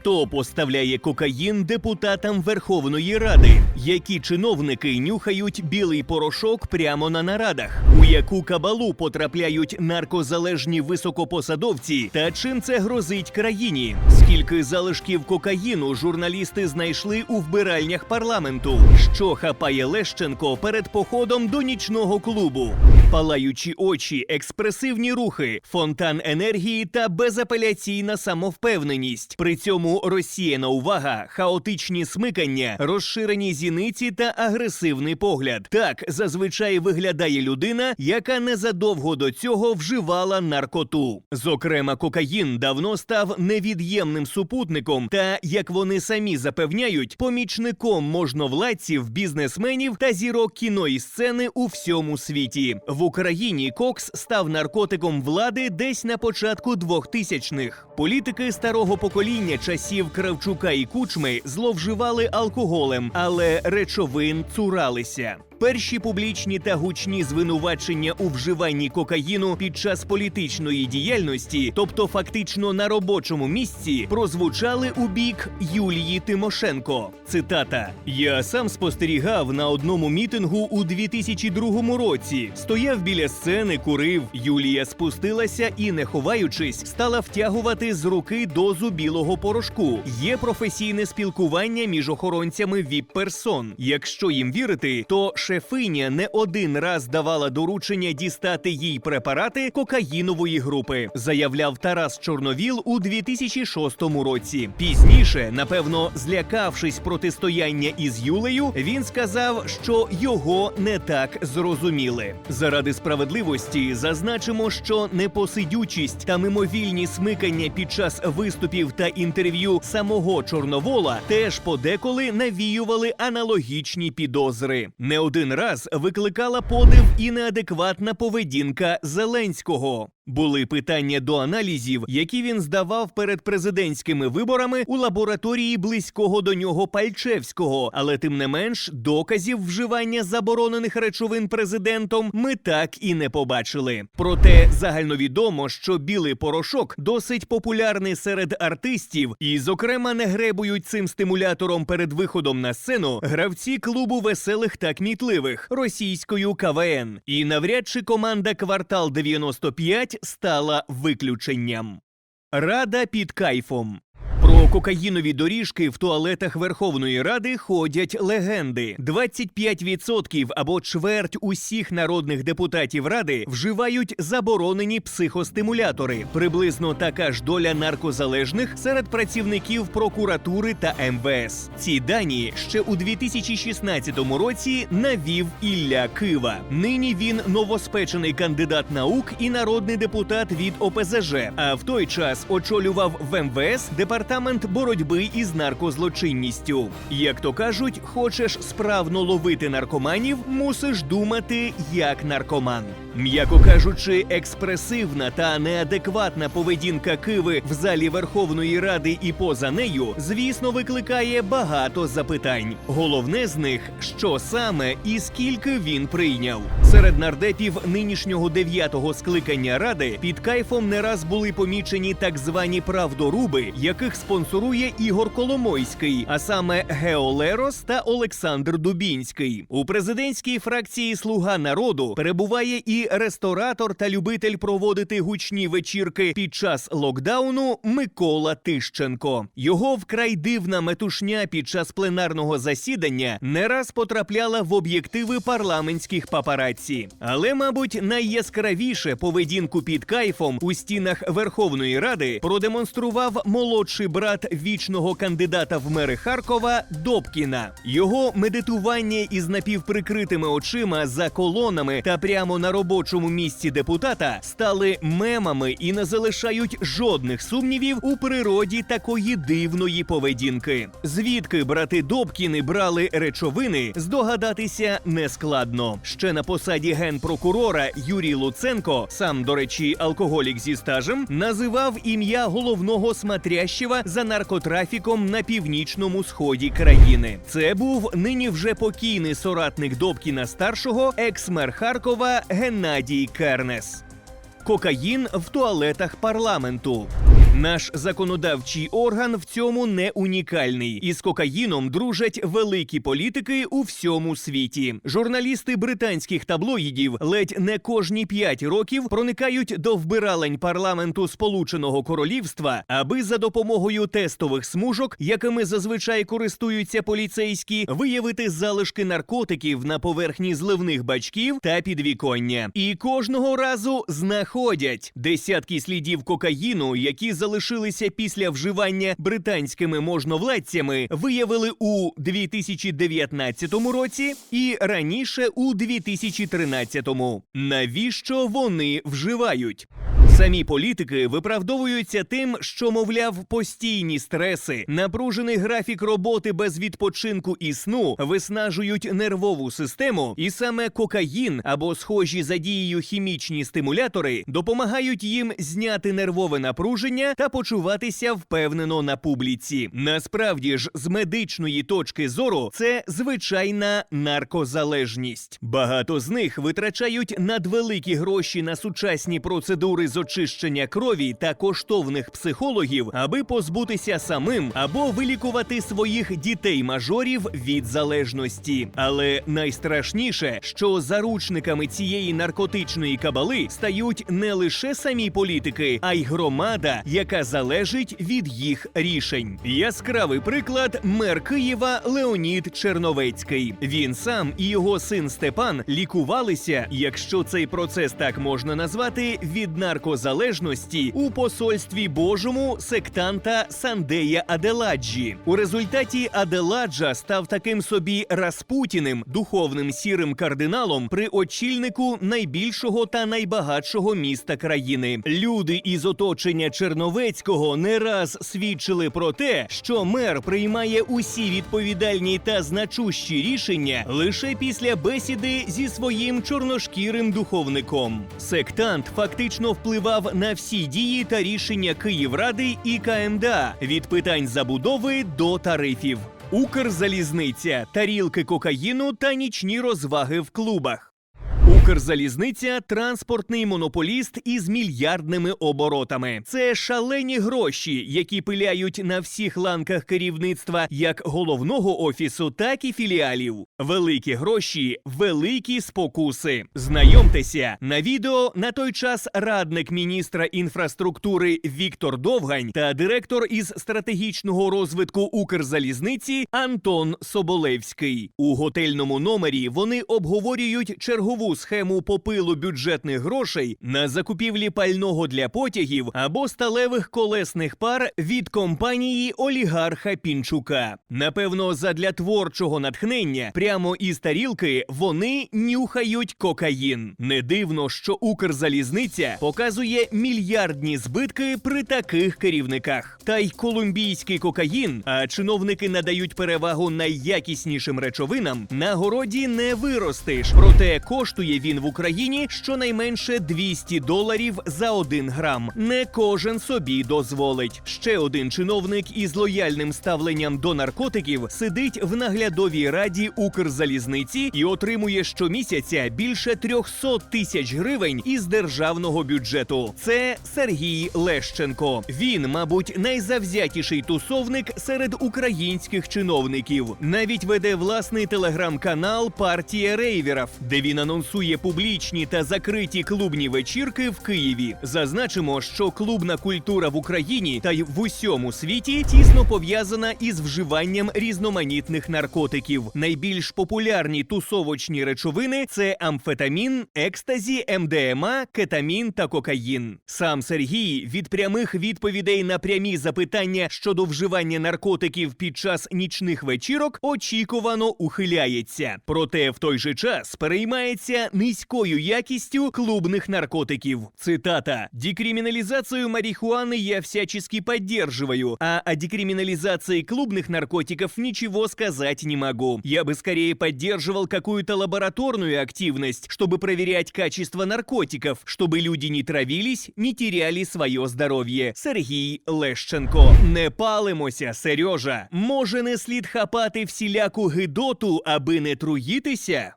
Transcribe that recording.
Хто поставляє кокаїн депутатам Верховної Ради? Які чиновники нюхають білий порошок прямо на нарадах? У яку кабалу потрапляють наркозалежні високопосадовці? Та чим це грозить країні? Скільки залишків кокаїну журналісти знайшли у вбиральнях парламенту? Що хапає Лещенко перед походом до нічного клубу? Палаючі очі, експресивні рухи, фонтан енергії та безапеляційна самовпевненість. При цьому розсіяна увага, хаотичні смикання, розширені зіниці та агресивний погляд. Так зазвичай виглядає людина, яка незадовго до цього вживала наркоту. Зокрема, кокаїн давно став невід'ємним супутником та, як вони самі запевняють, помічником можновладців, бізнесменів та зірок кіно і сцени у всьому світі. В Україні кокс став наркотиком влади десь на початку 2000-х. Політики старого покоління часів Кравчука і Кучми зловживали алкоголем, але речовин цуралися. Перші публічні та гучні звинувачення у вживанні кокаїну під час політичної діяльності, тобто фактично на робочому місці, прозвучали у бік Юлії Тимошенко. Цитата: Я сам спостерігав на одному мітингу у 2002 році. Стояв біля сцени, курив. Юлія спустилася і, не ховаючись, стала втягувати з руки дозу білого порошку. Є професійне спілкування між охоронцями віп-персон. Якщо їм вірити, то шефиня не один раз давала доручення дістати їй препарати кокаїнової групи, заявляв Тарас Чорновіл у 2006 році. Пізніше, напевно, злякавшись протистояння із Юлею, він сказав, що його не так зрозуміли. Заради справедливості зазначимо, що непосидючість та мимовільні смикання під час виступів та інтерв'ю самого Чорновола теж подеколи навіювали аналогічні підозри. Не один раз викликала подив і неадекватна поведінка Зеленського. Були питання до аналізів, які він здавав перед президентськими виборами у лабораторії близького до нього Пальчевського, але тим не менш доказів вживання заборонених речовин президентом ми так і не побачили. Проте загальновідомо, що білий порошок досить популярний серед артистів, і, зокрема, не гребують цим стимулятором перед виходом на сцену гравці клубу веселих та кмітливих російською КВН. І навряд чи команда Квартал 95 стала виключенням. Рада під кайфом. Кокаїнові доріжки в туалетах Верховної Ради ходять легенди. 25% або чверть усіх народних депутатів ради вживають заборонені психостимулятори. Приблизно така ж доля наркозалежних серед працівників прокуратури та МВС. Ці дані ще у 2016 році навів Ілля Кива. Нині він новоспечений кандидат наук і народний депутат від ОПЗЖ. А в той час очолював в МВС департамент боротьби із наркозлочинністю. Як то кажуть, хочеш справно ловити наркоманів, мусиш думати як наркоман. М'яко кажучи, експресивна та неадекватна поведінка Киви в залі Верховної Ради і поза нею, звісно, викликає багато запитань. Головне з них, що саме і скільки він прийняв. Серед нардепів нинішнього дев'ятого скликання ради під кайфом не раз були помічені так звані правдоруби, яких спонсорує Ігор Коломойський, а саме Гео Лерос та Олександр Дубінський. У президентській фракції Слуга народу перебуває і ресторатор та любитель проводити гучні вечірки під час локдауну Микола Тищенко. Його вкрай дивна метушня під час пленарного засідання не раз потрапляла в об'єктиви парламентських папараці. Але, мабуть, найяскравіше поведінку під кайфом у стінах Верховної Ради продемонстрував молодший брат вічного кандидата в мери Харкова Добкіна. Його медитування із напівприкритими очима за колонами та прямо на робочому місці депутата стали мемами і не залишають жодних сумнівів у природі такої дивної поведінки. Звідки брати Добкіни брали речовини, здогадатися нескладно. Ще на посаді генпрокурора Юрій Луценко, сам до речі, алкоголік зі стажем, називав ім'я головного смотрящего за наркотрафіком на північному сході країни. Це був нині вже покійний соратник Добкіна старшого, екс-мер Харкова Геннадій Кернес. Кокаїн в туалетах парламенту. Наш законодавчий орган в цьому не унікальний. Із кокаїном дружать великі політики у всьому світі. Журналісти британських таблоїдів ледь не кожні п'ять років проникають до вбиралень парламенту Сполученого Королівства, аби за допомогою тестових смужок, якими зазвичай користуються поліцейські, виявити залишки наркотиків на поверхні зливних бачків та підвіконня. І кожного разу знаходять десятки слідів кокаїну, які залишилися після вживання британськими можновладцями, виявили у 2019 році і раніше у 2013. Навіщо вони вживають? Самі політики виправдовуються тим, що, мовляв, постійні стреси, напружений графік роботи без відпочинку і сну виснажують нервову систему, і саме кокаїн або схожі за дією хімічні стимулятори допомагають їм зняти нервове напруження та почуватися впевнено на публіці. Насправді ж, з медичної точки зору, це звичайна наркозалежність. Багато з них витрачають надвеликі гроші на сучасні процедури з очищення крові та коштовних психологів, аби позбутися самим або вилікувати своїх дітей-мажорів від залежності. Але найстрашніше, що заручниками цієї наркотичної кабали стають не лише самі політики, а й громада, яка залежить від їх рішень. Яскравий приклад мер Києва Леонід Черновецький. Він сам і його син Степан лікувалися, якщо цей процес так можна назвати, від наркозалежності у посольстві Божому сектанта Сандея Аделаджі. У результаті Аделаджа став таким собі Распутіним, духовним сірим кардиналом при очільнику найбільшого та найбагатшого міста країни. Люди із оточення Черновецького не раз свідчили про те, що мер приймає усі відповідальні та значущі рішення лише після бесіди зі своїм чорношкірим духовником. Сектант фактично впливав на всі дії та рішення Київради і КМДА від питань забудови до тарифів. Укрзалізниця, тарілки кокаїну та нічні розваги в клубах. Укрзалізниця транспортний монополіст із мільярдними оборотами. Це шалені гроші, які пиляють на всіх ланках керівництва як головного офісу, так і філіалів. Великі гроші, великі спокуси. Знайомтеся на відео на той час радник міністра інфраструктури Віктор Довгань та директор із стратегічного розвитку Укрзалізниці Антон Соболевський. У готельному номері вони обговорюють чергову схему попилу бюджетних грошей на закупівлі пального для потягів або сталевих колесних пар від компанії олігарха Пінчука. Напевно, задля творчого натхнення прямо із тарілки вони нюхають кокаїн. Не дивно, що Укрзалізниця показує мільярдні збитки при таких керівниках. Та й колумбійський кокаїн, а чиновники надають перевагу найякіснішим речовинам. На городі не виростиш, проте коштує він в Україні щонайменше 200 доларів за один грам. Не кожен собі дозволить. Ще один чиновник із лояльним ставленням до наркотиків сидить в наглядовій раді Укрзалізниці і отримує щомісяця більше 300 тисяч гривень із державного бюджету. Це Сергій Лещенко. Він, мабуть, найзавзятіший тусовник серед українських чиновників. Навіть веде власний телеграм-канал Партія рейверів, де він анонсує публічні та закриті клубні вечірки в Києві. Зазначимо, що клубна культура в Україні та й в усьому світі тісно пов'язана із вживанням різноманітних наркотиків. Найбільш популярні тусовочні речовини це амфетамін, екстазі, МДМА, кетамін та кокаїн. Сам Сергій від прямих відповідей на прямі запитання щодо вживання наркотиків під час нічних вечірок очікувано ухиляється. Проте в той же час переймається низькою якістю клубных наркотиків. Цитата. «Декриминализацию марихуаны я всячески поддерживаю, а о декриминализации клубных наркотиков ничего сказать не могу. Я бы скорее поддерживал какую-то лабораторную активность, чтобы проверять качество наркотиков, чтобы люди не травились, не теряли свое здоров'я. Сергій Лещенко. Не палимося, Сережа. Може, не слід хапати всіляку гидоту, аби не труїтися?